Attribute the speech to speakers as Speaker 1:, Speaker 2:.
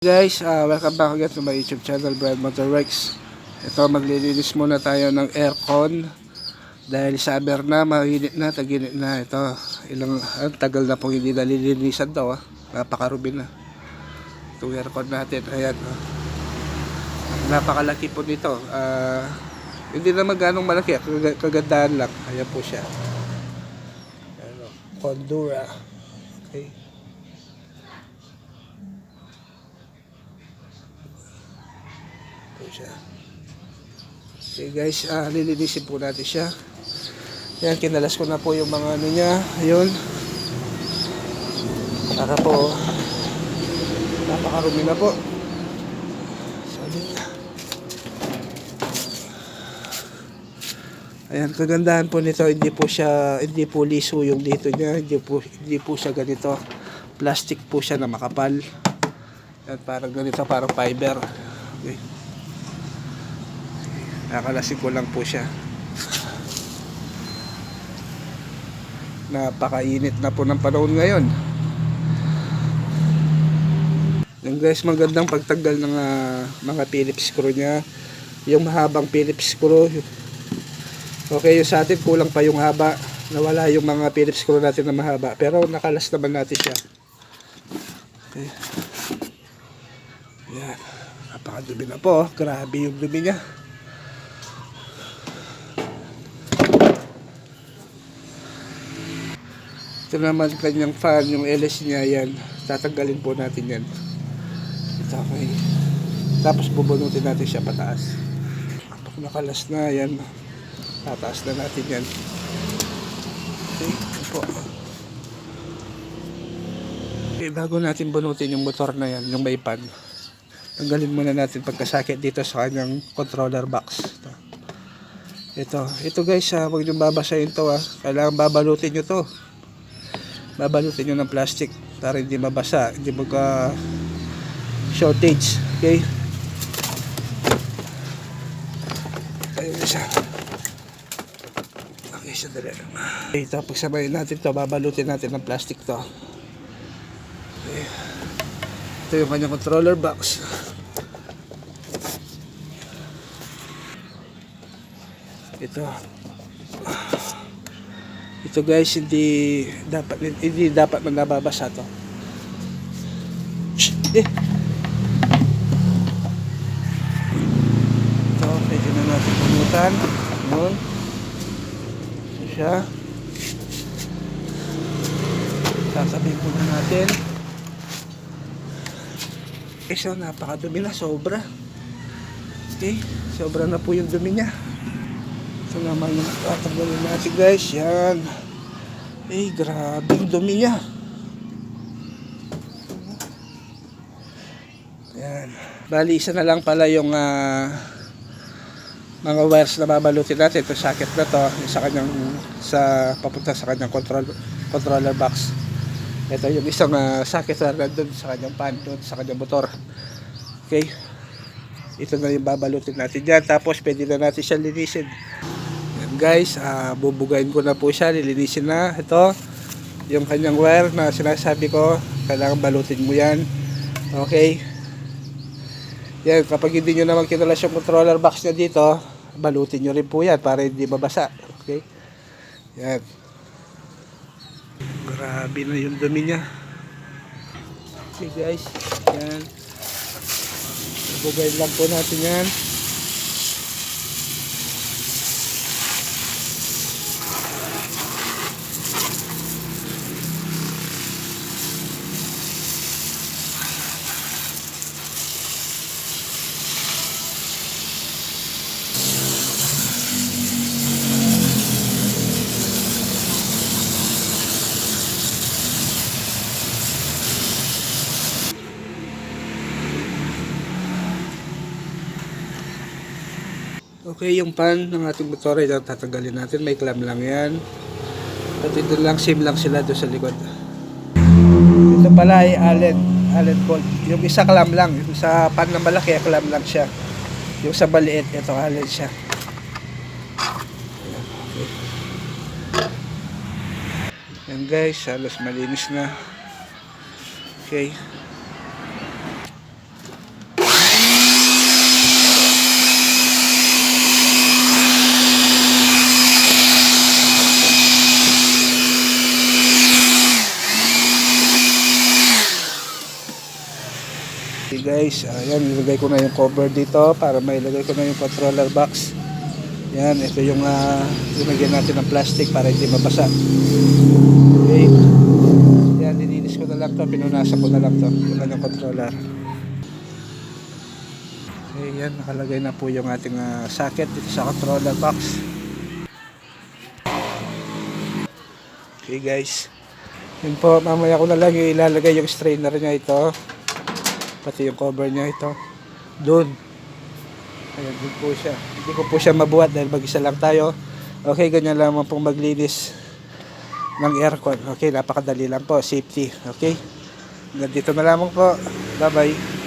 Speaker 1: Guys, uh, welcome back again to my YouTube channel, Brad Motorworks. Ito, maglilinis muna tayo ng aircon. Dahil summer na, mainit na, taginit na. Ito, ilang, ang tagal na pong hindi nalilinisan daw. Ah. Napakarumi na. Itong aircon natin, ayan. ah. Napakalaki po nito. Ah, hindi naman ganong malaki, kag- kagandahan lang. Ayan po siya. Ano, Condura. Okay. Siya. Okay guys, ah, lilinisin po natin siya. Yan, kinalas ko na po yung mga ano niya. Ayun. Para po, napakarumi na po. Solid. Ayan, kagandahan po nito, hindi po siya, hindi po liso yung dito niya, hindi po, hindi po siya ganito. Plastic po siya na makapal. Yan, parang ganito, parang fiber. Okay. Nakalasin ko lang po siya. Napakainit na po ng panahon ngayon. Yung guys, magandang pagtanggal ng ah, mga Phillips screw niya. Yung mahabang Phillips screw. Okay, yung sa atin kulang pa yung haba. Nawala yung mga Phillips screw natin na mahaba. Pero nakalas naman natin siya. Okay. Yan. Napakadumi na po. oh. Grabe yung dumi niya. Ito naman kanyang fan, yung LS niya yan. Tatanggalin po natin yan. Ito okay. Tapos bubunutin natin siya pataas. Kapag nakalas na yan, tataas na natin yan. Okay, po. Okay, bago natin bunutin yung motor na yan, yung may pan, tanggalin muna natin pagkasakit dito sa kanyang controller box. Ito. Ito, ito guys, ha, huwag nyo babasahin to ha. Kailangan babalutin nyo to babalutin nyo ng plastic para hindi mabasa, hindi magka shortage. Okay? Ayun na siya. Okay, sandali lang. Okay, tapos sabayin natin to, babalutin natin ng plastic to. Okay. Ito yung kanyang controller box. Ito. Ito guys, hindi dapat hindi dapat nababasa to. Eh. Ito, pwede na natin pumutan. Yun. Ito siya. Sasabihin muna natin. Eh, napakadumi na, sobra. Okay, sobra na po yung dumi niya. Ito naman yung tatanggalin natin guys. Yan. Eh, grabe yung dumi niya. Yan. Bali, isa na lang pala yung ah, mga wires na babalutin natin. Ito socket na to. Sa kanyang, sa, papunta sa kanyang control, controller box. Ito yung isang ah, socket na nandun sa kanyang pan, doon sa kanyang motor. Okay. Ito na yung babalutin natin dyan. Tapos, pwede na natin siya linisin. Guys, ah, bubugayin ko na po siya, lilinisin na. Ito, yung kanyang wire na sinasabi ko, kailangan balutin mo yan. Okay. Yan, kapag hindi nyo naman kinalas yung controller box niya dito, balutin nyo rin po yan para hindi mabasa. Okay. Yan. Grabe na yung dumi niya. Okay guys, yan. Bugayin lang po natin yan. Okay, yung pan ng ating motor ay tatanggalin natin. May clamp lang yan. At ito lang, sim lang sila doon sa likod. Ito pala ay Allen, Allen bolt. Yung isa clamp lang. Yung sa pan na malaki, clamp lang siya. Yung sa maliit, ito Allen siya. Yan guys, halos malinis na. Okay. Guys, ayan, ilagay ko na yung cover dito para mailagay ko na yung controller box. Yan, ito yung uh, linagyan natin ng plastic para hindi mabasa. Okay. Yan, nilinis ko na lang to, pinunasan ko na lang to, yung kanyang controller. Okay, yan, nakalagay na po yung ating ah, socket dito sa controller box. Okay guys. Yun po, mamaya ko na lang ilalagay yung strainer niya ito. Pati yung cover niya ito. Doon. Ayan, doon po siya. Hindi ko po siya mabuhat dahil mag-isa lang tayo. Okay, ganyan lamang pong maglinis ng aircon. Okay, napakadali lang po. Safety. Okay? Hanggang dito na lamang po. Bye-bye.